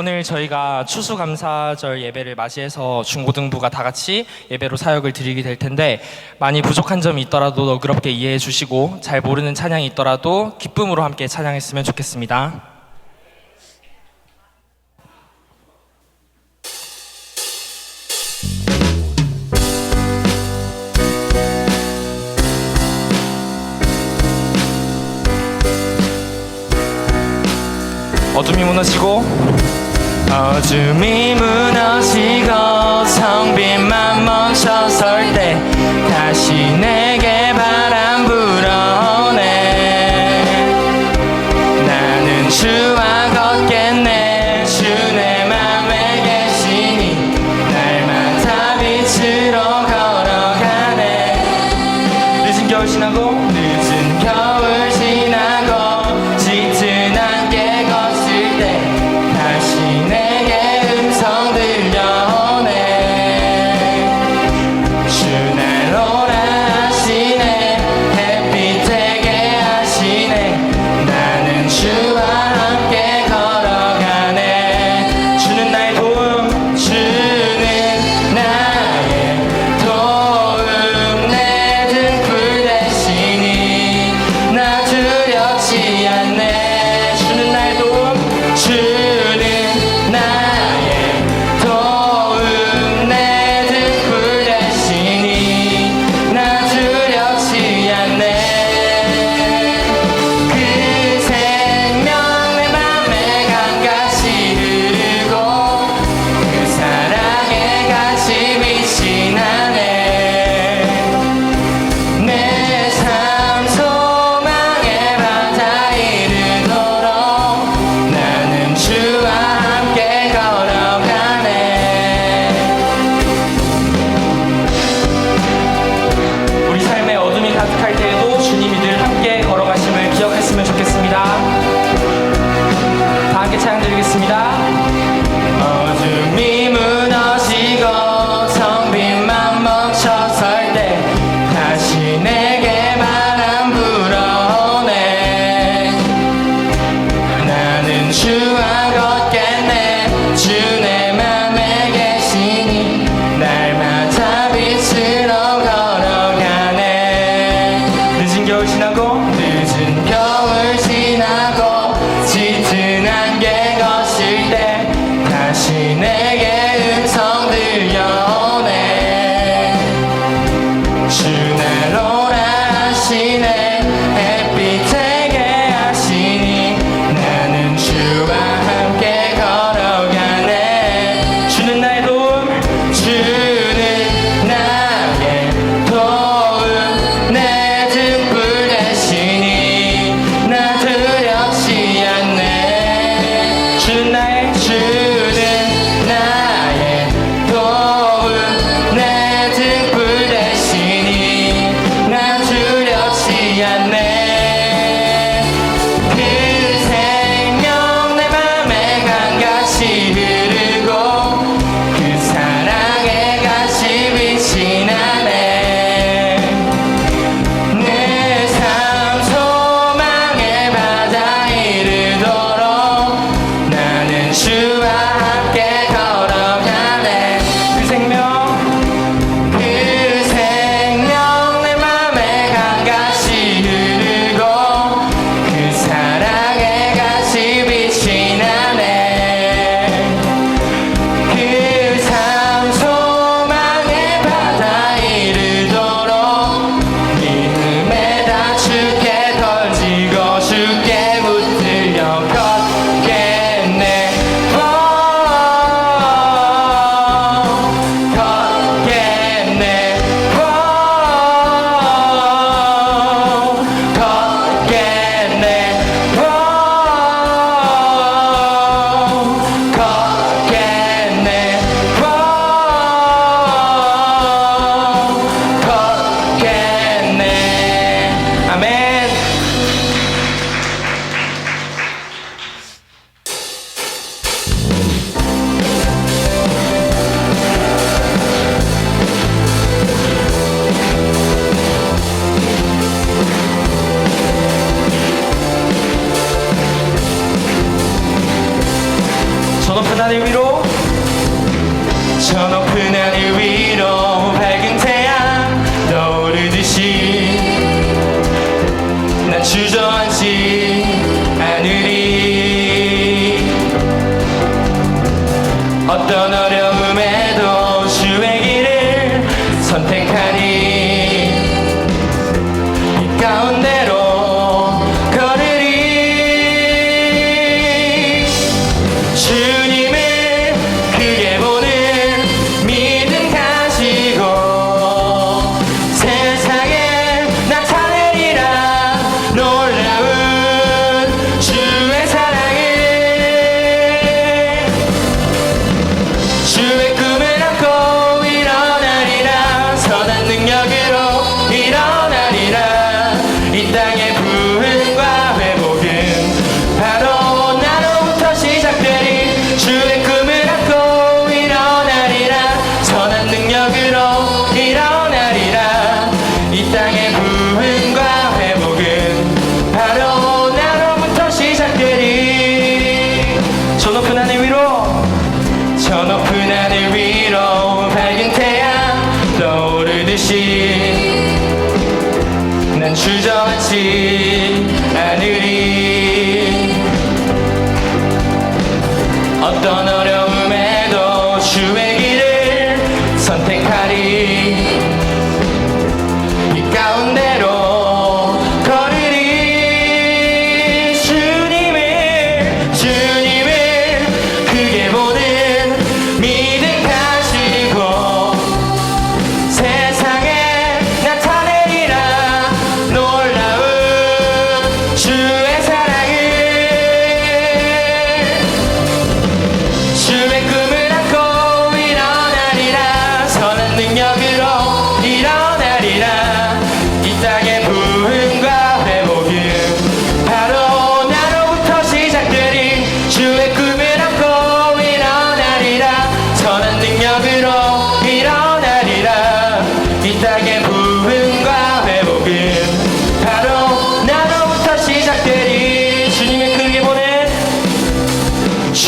오늘 저희가 추수감사절 예배를 맞이해서 중고등부가 다 같이 예배로 사역을 드리게 될 텐데 많이 부족한 점이 있더라도 너그럽게 이해해 주시고 잘 모르는 찬양이 있더라도 기쁨으로 함께 찬양했으면 좋겠습니다. 어둠이 무너지고 어둠이 무너지고 성빈만 멈춰설 때 다시 내 七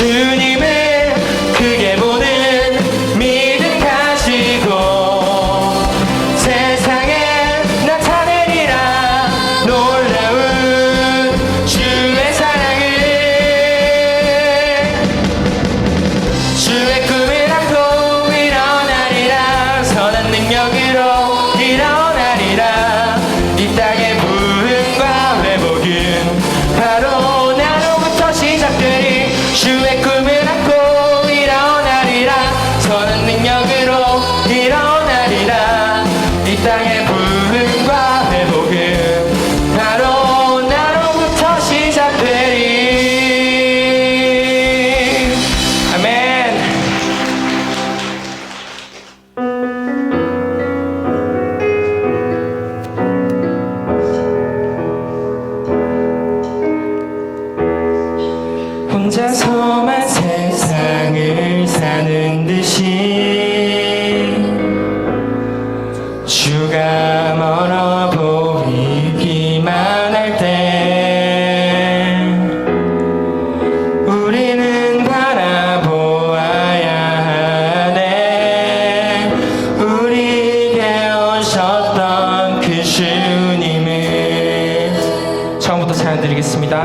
turning 혼자서만 세상을 사는 듯이 주가 멀어 보이기만 할 때 우리는 바라보아야 하네. 우리에게 오셨던 그 주님을 처음부터 사연 드리겠습니다.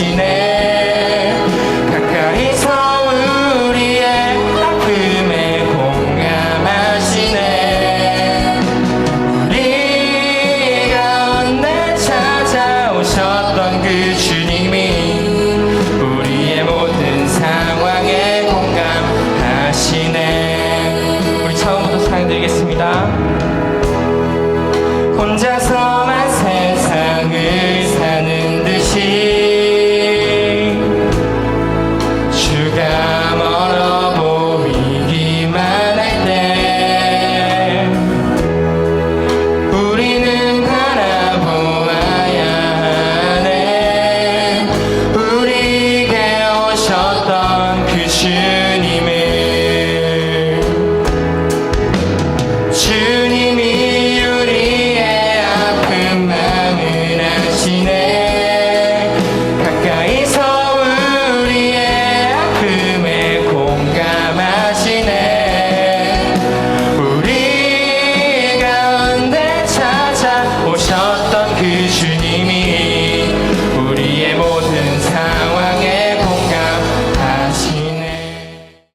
cine.